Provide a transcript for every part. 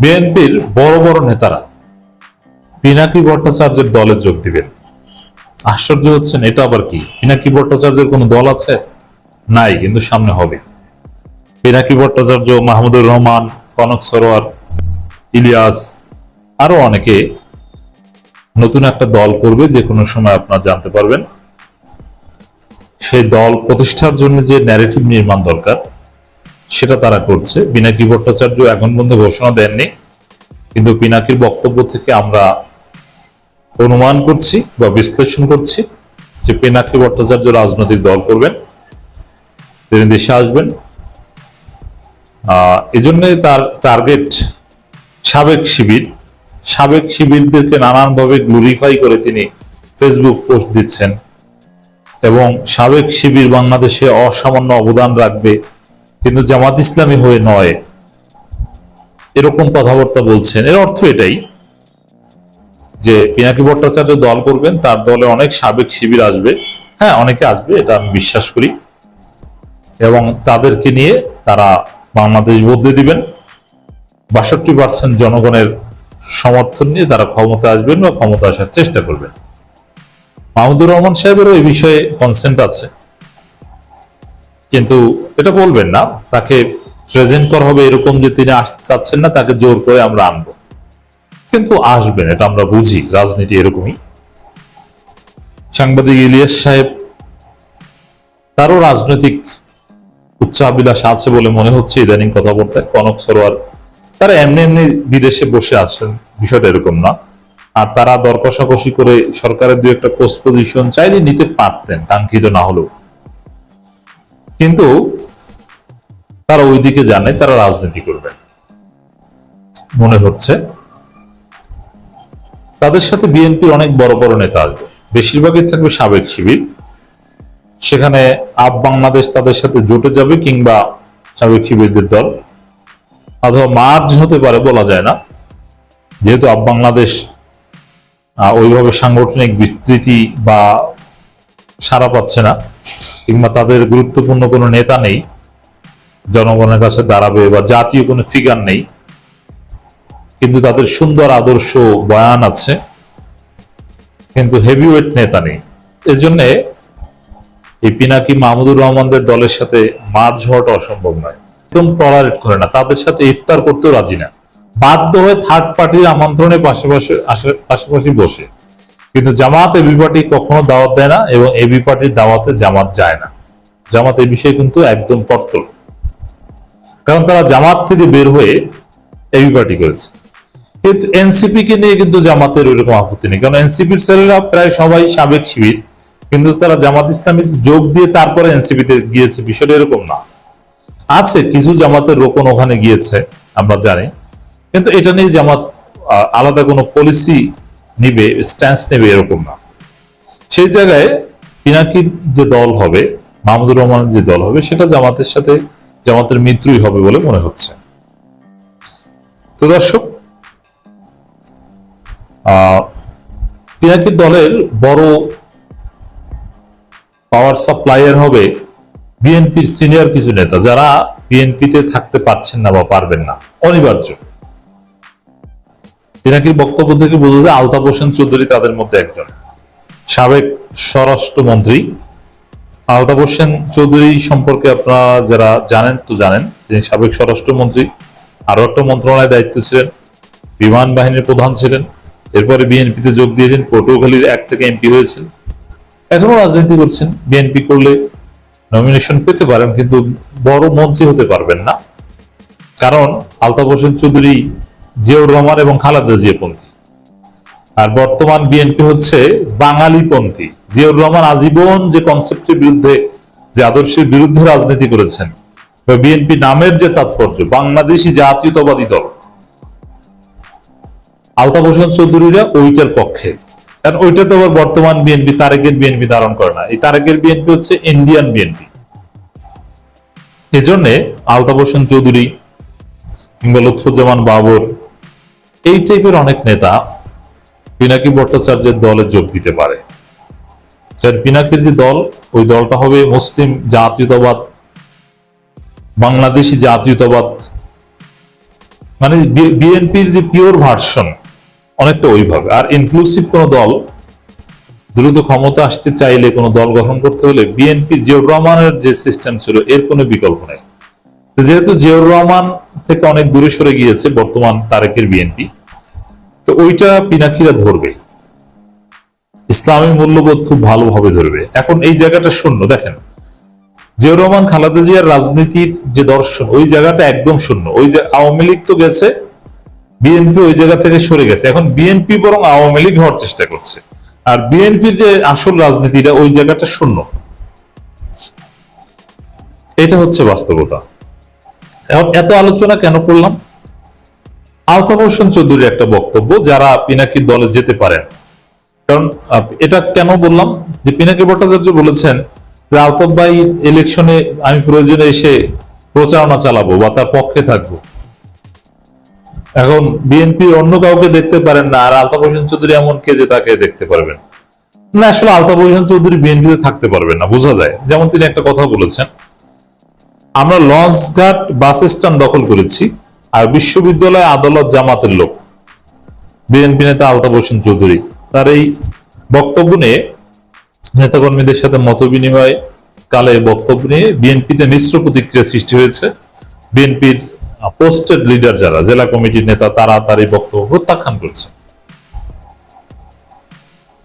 বিএনপির বড় বড় নেতারা পিনাকি ভট্টাচার্যের দলে যোগ দিবেন। আশ্চর্য হচ্ছেন, এটা আবার কি? পিনাকি ভট্টাচার্যের কোনো দল আছে? নাই, কিন্তু সামনে হবে। পিনাকি ভট্টাচার্য, মাহমুদুর রহমান, কনক সরোয়ার, ইলিয়াস, আরও অনেকে নতুন একটা দল করবে, যে কোনো সময় আপনারা জানতে পারবেন। সেই দল প্রতিষ্ঠার জন্য যে ন্যারেটিভ নির্মাণ দরকার সেটা তারা করছে। পিনাকি ভট্টাচার্য এখন পর্যন্ত ঘোষণা দেননি। কিন্তু পিনাকির বক্তব্য থেকে আমরা অনুমান করছি বা বিশ্লেষণ করছি যে পিনাকি ভট্টাচার্য রাজনৈতিক দল করবেন, তিনি দেশে আসবেন। এজন্য তার টার্গেট সাবেক শিবির। সাবেক শিবিরদেরকে নানানভাবে গ্লোরিফাই করে তিনি ফেসবুক পোস্ট দিচ্ছেন এবং সাবেক শিবির বাংলাদেশে অসামান্য অবদান রাখবে কিন্তু জামাত ইসলামী হয়ে নয়। এরকম কথাবার্তা বলছেন। এর অর্থ এটাই যে পিনাকি ভট্টাচার্য দল করবেন, তার দলে অনেক সাবেক শিবির আসবে। হ্যাঁ অনেকে আসবে, এটা আমি বিশ্বাস করি। এবং তাদেরকে নিয়ে তারা বাংলাদেশ বদলে দিবেন। বাষট্টি পার্সেন্ট জনগণের সমর্থন নিয়ে তারা ক্ষমতা আসবেন বা ক্ষমতা আসার চেষ্টা করবেন। মাহমুদুর রহমান সাহেবেরও এই বিষয়ে কনসেন্ট আছে। কিন্তু এটা বলবেন না, তাকে প্রেজেন্ট করা হবে এরকম যে তিনি আসতে চাচ্ছেন না, তাকে জোর করে আমরা আনব। কিন্তু আসবেন, এটা আমরা বুঝি, রাজনীতি এরকমই। সাংবাদিক ইলিয়াস সাহেব, তারও রাজনৈতিক উচ্চাবিলাস আছে বলে মনে হচ্ছে ইদানিং কথাবার্তায়, কনক সরোয়ার। তারা এমনি এমনি বিদেশে বসে আছেন, বিষয়টা এরকম না। আর তারা দর কষাকষি করে সরকারের দু একটা পোস্ট পজিশন চাইলে নিতে পারতেন, কাঙ্ক্ষিত না হলেও। কিন্তু তারা ওই দিকে জানে, তারা রাজনীতি করবে। মনে হচ্ছে। তাদের সাথে বিএনপির অনেক বড় বড় নেতা আসবে। বেশিরভাগই থাকবে সাবেক শিবির। সেখানে আপ বাংলাদেশ তাদের সাথে জুটে যাবে কিংবা সাবেক শিবিরদের দল। অথবা মার্জ হতে পারে, বলা যায় না। যেহেতু আপ বাংলাদেশ ওইভাবে সাংগঠনিক বিস্তৃতি বা সারা পাচ্ছে না। কিংবা তাদের গুরুত্বপূর্ণ কোনো নেতা নেই, জনগণের কাছে দাঁড়াবে বা জাতীয় কোনো ফিগার নেই, কিন্তু তাদের সুন্দর আদর্শ বয়ান আছে, কিন্তু হেভিওয়েট নেতা নেই। এজন্য এই পিনাকি মাহমুদুর রহমানদের দলের সাথে মার্জ হওয়াটা অসম্ভব নয়। একদম টলারেট করে না, তাদের সাথে ইফতার করতেও রাজি না। বাধ্য হয়ে থার্ড পার্টির আমন্ত্রণে পাশাপাশি পাশাপাশি বসে। কিন্তু জামাত এবি পার্টি কখনো দাওয়াত দেয় না এবং এবি পার্টির দাওয়াতে জামাত যায় না। জামাত এই বিষয়ে কিন্তু একদম কট্টর। কারণ তারা জামাত থেকে বের হয়ে এবি পার্টি করেছে। কিন্তু এনসিপি কে নিয়ে কিন্তু জামাতের ওইরকম আপত্তি নেই। কারণ এনসিপির ছেলেরা প্রায় সবাই সাবেক শিবির, কিন্তু তারা জামাত ইসলামীর যোগ দিয়ে তারপরে এনসিপি তে গিয়েছে। বিষয়টা এরকম না। আছে কিছু জামাতের রোকন ওখানে গিয়েছে, আমরা জানি। কিন্তু এটা নিয়ে জামাত আলাদা কোনো পলিসি নিবে স্ট্যান্স নেবে এরকম না। সেই জায়গায় পিনাকির যে দল হবে, মাহমুদুর রহমানের যে দল হবে, সেটা জামাতের সাথে, জামাতের মিত্রই হবে বলে মনে হচ্ছে। তো দর্শক পিনাকির দলের বড় পাওয়ার সাপ্লাইয়ার হবে বিএনপির সিনিয়র কিছু নেতা, যারা বিএনপিতে থাকতে পারছেন না বা পারবেন না। অনিবার্য। পিনাকির বক্তব্য থেকে বোঝা যায় আলতাফ হোসেন চৌধুরী তাদের মধ্যে একজন। সাবেক স্বরাষ্ট্রমন্ত্রী। আলতাফ হোসেন চৌধুরী সম্পর্কে আপনারা যারা জানেন তো জানেন তিনি সাবেক স্বরাষ্ট্রমন্ত্রী আরও একটা মন্ত্রণালয়ের দায়িত্ব ছিলেন, বিমান বাহিনীর প্রধান ছিলেন, এরপরে বিএনপিতে যোগ দিয়েছেন, পটুয়াখালীর এক থেকে এমপি হয়েছেন। এখনও রাজনীতি করছেন, বিএনপি করলে নমিনেশন পেতে পারেন, কিন্তু বড় মন্ত্রী হতে পারবেন না। কারণ আলতাফ হোসেন চৌধুরী জিয়াউর রহমান এবং খালেদা জিয়াপন্থী আর বর্তমান বিএনপি হচ্ছে বাঙালিপন্থী জিয়াউর রহমান আজীবন যে কনসেপ্টের বিরুদ্ধে, যে আদর্শের বিরুদ্ধে রাজনীতি করেছেন বিএনপি নামের যে তাৎপর্য, বাংলাদেশি জাতীয়তাবাদী দল। আলতাফ হোসেন চৌধুরীরা ওইটার পক্ষে। কারণ ওইটা তো আবার বর্তমান বিএনপি, তারেকের বিএনপি ধারণ করে না। এই তারেকের বিএনপি হচ্ছে ইন্ডিয়ান বিএনপি। এজন্য আলতাফ হোসেন চৌধুরী কিংবা লুৎফুজ্জামান বাবর এই টাইপের অনেক নেতা পিনাকি ভট্টাচার্যের দলে যোগ দিতে পারে। পিনাকির যে দল, ওই দলটা হবে মুসলিম জাতীয়তাবাদ, বাংলাদেশি জাতীয়তাবাদ মানে বিএনপির যে পিওর ভার্সন অনেকটা ওইভাবে। আর ইনক্লুসিভ কোন দল, দ্রুত ক্ষমতা আসতে চাইলে কোনো দল গঠন করতে হলে বিএনপি জিয়র রহমানের যে সিস্টেম ছিল, এর কোনো বিকল্প নেই। যেহেতু জিয়াউর রহমান থেকে অনেক দূরে সরে গিয়েছে বর্তমান তারেকের বিএনপি তো ওইটা পিনাকিরা ধরবে। ইসলামী মূল্যবোধ খুব ভালোভাবে ধরবে। এখন এই জায়গাটা শূন্য, দেখেন। জিয়াউর রহমান, খালেদা জিয়ার রাজনীতির যে দর্শন, ওই জায়গাটা একদম শূন্য। ওই যে আওয়ামী লীগ তো গেছে, বিএনপি ওই জায়গা থেকে সরে গেছে। এখন বিএনপি বরং আওয়ামী লীগ হওয়ার চেষ্টা করছে। আর বিএনপির যে আসল রাজনীতিটা, ওই জায়গাটা শূন্য। এটা হচ্ছে বাস্তবতা। এত আলোচনা কেন করলাম? আলতাফ হোসেন চৌধুরীর একটা বক্তব্য, যারা পিনাকির দলে যেতে পারেন। কারণ এটা কেন বললাম? যে পিনাকি ভট্টাচার্য বলেছেন যে, আলতাফ ভাই ইলেকশনে আমি প্রয়োজনে এসে প্রচারণা চালাবো বা তার পক্ষে থাকব। এখন বিএনপি অন্য কাউকে দেখতে পারেন না, আর আলতাফ হোসেন চৌধুরী এমন কে যে তাকে দেখতে পারবেন? না, আসলে আলতাফ হোসেন চৌধুরী বিএনপিতে থাকতে পারবেন না, বোঝা যায়। যেমন তিনি একটা কথা বলেছেন, আমরা লঞ্চ লঞ্চঘাট বাস স্ট্যান্ড দখল করেছি আর বিশ্ববিদ্যালয় আদালত জামাতের লোক। বিএনপি নেতা আলতাফ হোসেন চৌধুরী, তার এই বক্তব্য নিয়ে নেতাকর্মীদের সাথে মত বিনিময় কালে বক্তব্য নিয়ে বিএনপিতে মিশ্র প্রতিক্রিয়া সৃষ্টি হয়েছে। বিএনপির পোস্টেড লিডার যারা, জেলা কমিটির নেতা, তারা তার এই বক্তব্য প্রত্যাখ্যান করছে।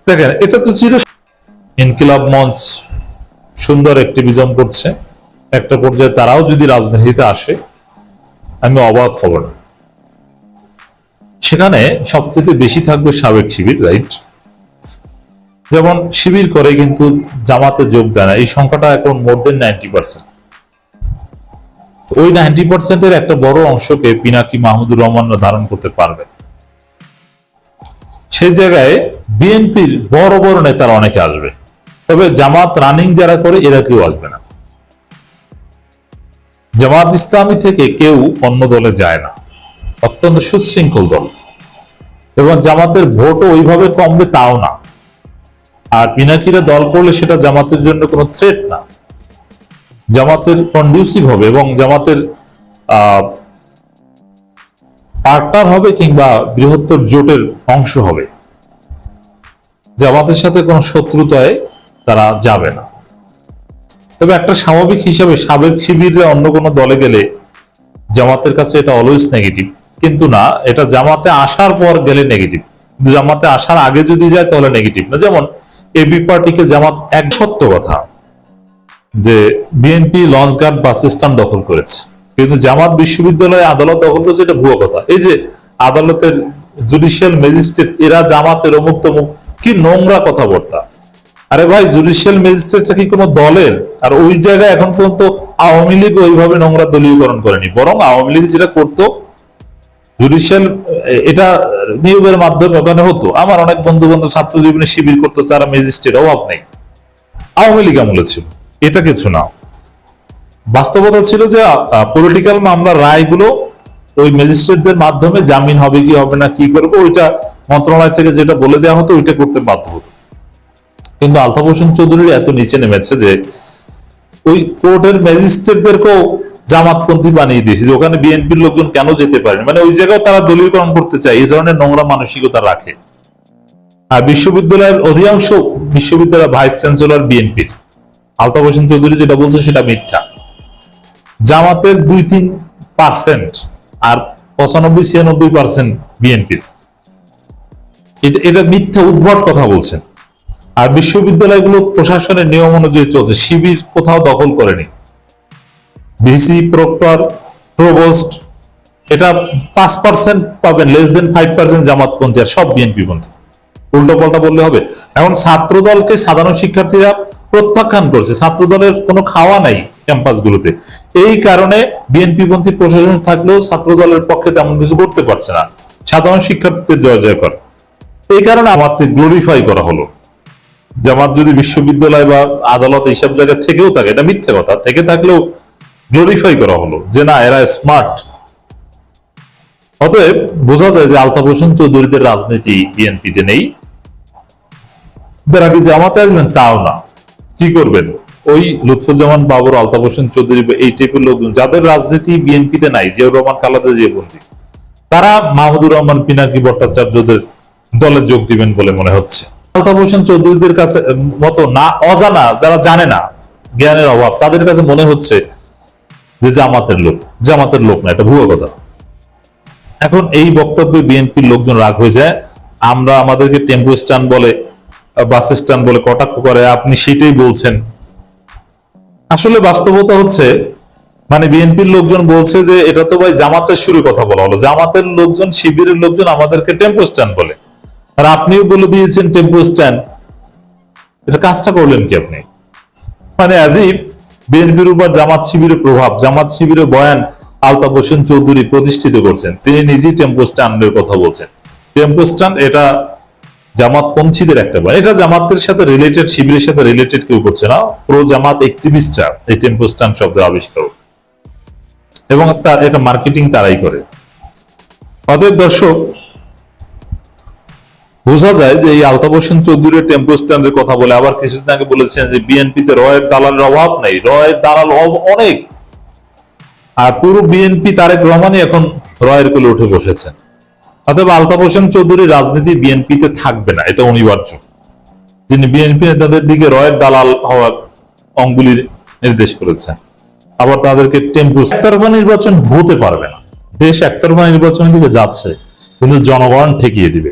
দেখেন, এটা তো চির ইনকিলাব মঞ্চ, সুন্দর অ্যাক্টিভিজম করছে। একটা পর্যায়ে তারাও যদি রাজনীতিতে আসে আমি অবাক হব না। সেখানে সবথেকে বেশি থাকবে সাবেক শিবির রাইট যেমন শিবির করে কিন্তু জামাতে যোগ দেয় না, এই সংখ্যাটা এখন মোর দেন নাইনটি পার্সেন্ট ওই নাইনটি পার্সেন্টের একটা বড় অংশকে পিনাকি মাহমুদুর রহমান ধারণ করতে পারবে। সেই জায়গায় বিএনপির বড় বড় নেতারা অনেকে আসবে। তবে জামাত রানিং যারা করে, এরা কেউ আসবে না। জামাত ইসলামী থেকে কেউ অন্য দলে যায় না। অত্যন্ত সুশৃঙ্খল দল। এবং জামাতের ভোটও ওইভাবে কমবে তাও না। আর পিনাকিরা দল করলে সেটা জামাতের জন্য কোনো থ্রেট না। জামাতের কন্ডিউসিভ হবে এবং জামাতের পার্টনার হবে কিংবা বৃহত্তর জোটের অংশ হবে। জামাতের সাথে কোনো শত্রুতায় তারা যাবে না। তবে একটা স্বাভাবিক হিসাবে সাবেক শিবিরে অন্য কোনো দলে গেলে জামাতের কাছে এটা অলওয়েজ নেগেটিভ কিন্তু না, এটা জামাতে আসার পর গেলে নেগেটিভ জামাতে আসার আগে যদি যায় তাহলে নেগেটিভ না। যেমন এবি পার্টিকে জামাত এক সত্য কথা, যে বিএনপি লঞ্চঘাট বাস স্ট্যান্ড দখল করেছে। কিন্তু জামাত বিশ্ববিদ্যালয়ে আদালত দখল করেছে, এটা ভুয়ো কথা। এই যে আদালতের জুডিশিয়াল ম্যাজিস্ট্রেট এরা জামাতের অমুক তমুক কি নোংরা কথাবার্তা। আরে ভাই জুডিশিয়াল ম্যাজিস্ট্রেটটা কি কোনো দলের? আর ওই জায়গায় এখন পর্যন্ত আওয়ামী লীগ ওইভাবে নোংরা দলীয়করণ করেনি। বরং আওয়ামী লীগ যেটা করতো জুডিশিয়াল এটা নিয়োগের মাধ্যমে ওখানে হতো। আমার অনেক বন্ধু বান্ধব ছাত্র জীবনে শিবির করতো, যারা ম্যাজিস্ট্রেট অভাব নেই। আওয়ামী লীগ আমলে ছিল। এটা কিছু না। বাস্তবতা ছিল যে পলিটিক্যাল মামলা রায়গুলো ওই ম্যাজিস্ট্রেটদের মাধ্যমে জামিন হবে কি হবে না, কি করবে, ওইটা মন্ত্রণালয় থেকে যেটা বলে দেওয়া হতো, ওইটা করতে বাধ্য হতো। কিন্তু আলতাফ হোসেন চৌধুরীর এত নিচে নেমেছে যে ওই কোর্টের ম্যাজিস্ট্রেটদেরকেও জামাতপন্থী বানিয়ে দিয়েছে যে ওখানে বিএনপির লোকজন কেন যেতে পারেন? মানে ওই জায়গায় তারা দলীয়করণ করতে চায়, এই ধরনের নোংরা মানসিকতা রাখে। আর বিশ্ববিদ্যালয়ের অধিকাংশ বিশ্ববিদ্যালয়ের ভাইস চ্যান্সেলর বিএনপির। আলতাফ হোসেন চৌধুরী যেটা বলছে সেটা মিথ্যা। জামাতের দুই তিন পার্সেন্ট আর পঁচানব্বই ছিয়ানব্বই পার্সেন্ট বিএনপির। এটা মিথ্যা উদ্ভট কথা বলছেন। আর বিশ্ববিদ্যালয়গুলো প্রশাসনের নিয়ম অনুযায়ী চলছে। শিবির কোথাও দখল করেনি। ভিসি, প্রক্টর প্রভোস্ট এটা পাঁচ পার্সেন্ট পাবেন লেস দেন ফাইভ পার্সেন্ট জামাতপন্থী আর সব বিএনপি পন্থী। উল্টো পাল্টা বললে হবে। এখন ছাত্র দলকে সাধারণ শিক্ষার্থীরা প্রত্যাখ্যান করছে। ছাত্র দলের কোনো খাওয়া নাই ক্যাম্পাসগুলোতে। এই কারণে বিএনপি পন্থী প্রশাসন থাকলেও ছাত্র দলের পক্ষে তেমন কিছু করতে পারছে না। সাধারণ শিক্ষার্থীদের জয় জয় কর এই কারণে আমাকে গ্লোরিফাই করা হলো। জামাত যদি বিশ্ববিদ্যালয় বা আদালত এইসব জায়গা থেকেও থাকে, এটা মিথ্যে কথা, থেকে থাকলেও গ্লোরিফাই করা হলো যে না, এরা স্মার্ট অতএব বোঝা যায় যে আলতাফ হোসেন চৌধুরীদের রাজনীতি বিএনপিতে নেই। যারা জামাতে আসবেন, তাও না। কি করবেন? ওই লুৎফুজ্জামান বাবর, আলতাফ হোসেন চৌধুরী এই টাইপের লোকজন, যাদের রাজনীতি বিএনপিতে নাই, জিয়াউর রহমান, খালাদা জিয়া বন্দী, তারা মাহমুদুর রহমান, পিনাকি ভট্টাচার্যদের দলে যোগ দিবেন বলে মনে হচ্ছে। আলতাফ হোসেন চৌধুরীদের কাছে মতো না, অজানা, যারা জানে না, জ্ঞানের অভাব, তাদের কাছে মনে হচ্ছে যে জামাতের লোক জামাতের লোক না, এটা ভুয়ো কথা। এখন এই বক্তব্যে বিএনপির লোকজন রাগ হয়ে যায়। আমরা আমাদেরকে টেম্পো স্ট্যান্ড বলে বাস স্ট্যান্ড বলে কটাক্ষ করে, আপনি সেটাই বলছেন। আসলে বাস্তবতা হচ্ছে মানে বিএনপির লোকজন বলছে যে, এটা তো ভাই জামাতের শুরু কথা বলা হলো। জামাতের লোকজন, শিবিরের লোকজন আমাদেরকে টেম্পো স্ট্যান্ড বলে। আর আপনিও বলে দিয়েছেন টেম্পো স্ট্যান্ড। এটা কাজটা করলেন কি আপনি? মানে আজিব, বিএনপির উপর জামাত শিবিরের প্রভাব, জামাত শিবিরের বয়ান আলতাফ হোসেন চৌধুরী প্রতিষ্ঠিত করছেন। তিনি নিজেই টেম্পো স্ট্যান্ডের কথা বলছেন। টেম্পো স্ট্যান্ড এটা জামাতপন্থীদের একটা বয়ান। এটা জামাতের সাথে রিলেটেড শিবিরের সাথে রিলেটেড কেউ করছে না। প্রো জামাত একটিভিস্টরা এই টেম্পো স্ট্যান্ড শব্দের আবিষ্কার এবং তার এটা মার্কেটিং তারাই করে। অতএব দর্শক বোঝা যায় যে এই আলতাফ হোসেন চৌধুরীর টেম্পো স্ট্যান্ডের কথা বলে, আবার কিছুদিন আগে বলেছেন যে বিএনপিতে রয়ের দালালের অভাব নেই, রয়ের দালাল অভাব অনেক। আর পুরো বিএনপি তারেক রহমানই এখন রয়ের কোলে উঠে বসেছেন। অতএব আলতাফ হোসেন চৌধুরী রাজনীতি বিএনপিতে থাকবে না, এটা অনিবার্য। যিনি বিএনপি নেতাদের দিকে রয়ের দালাল হওয়ার অঙ্গুলি নির্দেশ করেছেন, আবার তাদেরকে টেম্পু একতরফা নির্বাচন হতে পারবে না। দেশ একতরফা নির্বাচনের দিকে যাচ্ছে, কিন্তু জনগণ ঠেকিয়ে দিবে।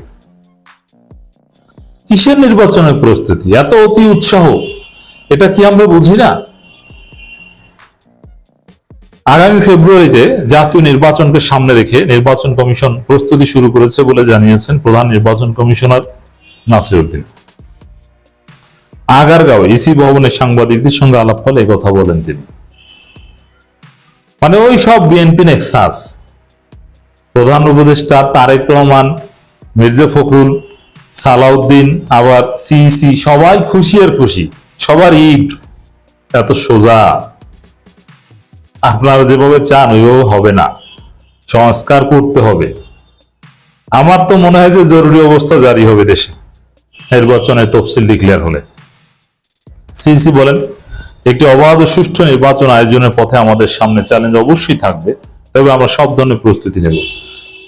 কিসের নির্বাচনের প্রস্তুতি? এত অতি উৎসাহ। এটা কি আমরা বুঝি না? আগামী ফেব্রুয়ারিতে জাতীয় নির্বাচনকে সামনে রেখে নির্বাচন কমিশন প্রস্তুতি শুরু করেছে বলে জানিয়েছেন প্রধান নির্বাচন কমিশনার নাসিরউদ্দিন আগারগাঁও ইসি ভবনের সাংবাদিকদের সঙ্গে আলাপ ফলে কথা বলেন তিনি। মানে ওই সব বিএনপি নেক্সাস। প্রধান উপদেষ্টা তারেক রহমান, মির্জা ফখরুল সালাউদ্দিন, আবার সিইসি সবাই খুশি আর খুশি। সবার ঈদ এত সোজা। আপনারা যেভাবে চান, ওইভাবে হবে না। সংস্কার করতে হবে। আমার তো মনে হয় যে জরুরি অবস্থা জারি হবে দেশে। নির্বাচনের তফসিল ডিক্লেয়ার হলে। সিইসি বলেন, একটি অবাধ সুষ্ঠু নির্বাচন আয়োজনের পথে আমাদের সামনে চ্যালেঞ্জ অবশ্যই থাকবে, তবে আমরা সব ধরনের প্রস্তুতি নেব।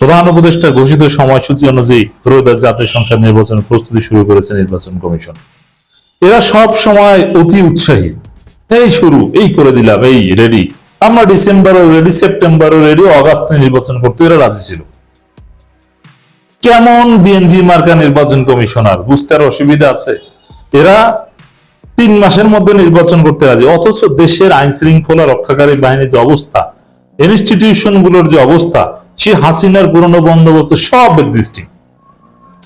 প্রধান উপদেষ্টা ঘোষিত সময়সূচি অনুযায়ী ত্রয়োদশ জাতীয় সংসদ নির্বাচনের প্রস্তুতি শুরু করেছে নির্বাচন কমিশন। এরা সব সময় অতি উৎসাহী। এই শুরু, এই করে দিলাম, এই রেডি আমরা ডিসেম্বরও রেডি সেপ্টেম্বরও রেডি অগাস্টে নির্বাচন করতে এরা রাজি ছিল। কেমন বিএনপি মার্কা নির্বাচন কমিশনার, বুঝতে আর অসুবিধা আছে? এরা তিন মাসের মধ্যে নির্বাচন করতে রাজি, অথচ দেশের আইন শৃঙ্খলা রক্ষাকারী বাহিনীর যে অবস্থা ইনস্টিটিউশনগুলোর যে অবস্থা সে হাসিনার পুরনো বন্দোবস্ত সব এক্সিস্টিং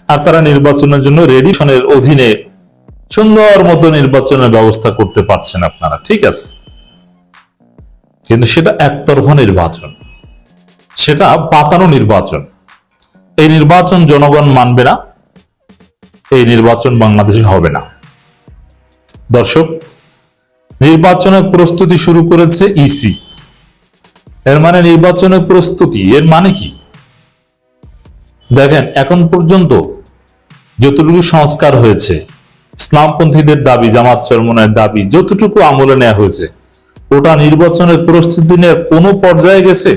আর তারা নির্বাচনের জন্য রেডিশনের অধীনে সুন্দর মতো নির্বাচনের ব্যবস্থা করতে পারছেন আপনারা, ঠিক আছে? কিন্তু সেটা একতরফা নির্বাচন। সেটা পাতানো নির্বাচন। এই নির্বাচন জনগণ মানবে না, এই নির্বাচন বাংলাদেশে হবে না। দর্শক, নির্বাচনের প্রস্তুতি শুরু করেছে ইসি। এর মানে নির্বাচনের প্রস্তুতি, এর মানে কি? দেখেন, এখন পর্যন্ত যতটুকু সংস্কার হয়েছে, ইসলামপন্থীদের দাবি, জামাত চরমনের দাবি, যতটুকু আমলে নেওয়া হয়েছে, ওটা নির্বাচনের প্রস্তুতি নিয়ে কোনো পর্যায়ে গেছে?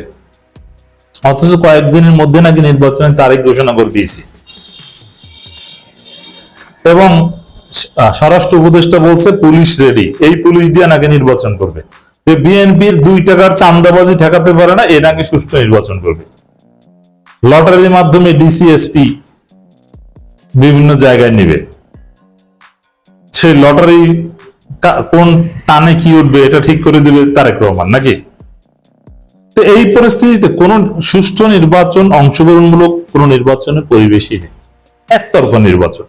অথচ কয়েকদিনের মধ্যে নাকি নির্বাচনের তারিখ ঘোষণা করে ইসি এবং স্বরাষ্ট্র উপদেষ্টা বলছে, পুলিশ রেডি এই পুলিশ দিয়ে নাকি নির্বাচন করবে। যে বিএনপির দুই টাকার চান্দাবাজি ঠেকাতে পারে না এ নাকি সুষ্ঠু নির্বাচন করবে। লটারির মাধ্যমে ডিসিএসপি বিভিন্ন জায়গায় নেবে। সেই লটারি কোন টানে কি উঠবে, এটা ঠিক করে দিবে তারেক রহমান, নাকি? তো এই পরিস্থিতিতে কোন সুষ্ঠু নির্বাচন অংশগ্রহণমূলক কোন নির্বাচনের পরিবেশই নেই। একতরফা নির্বাচন।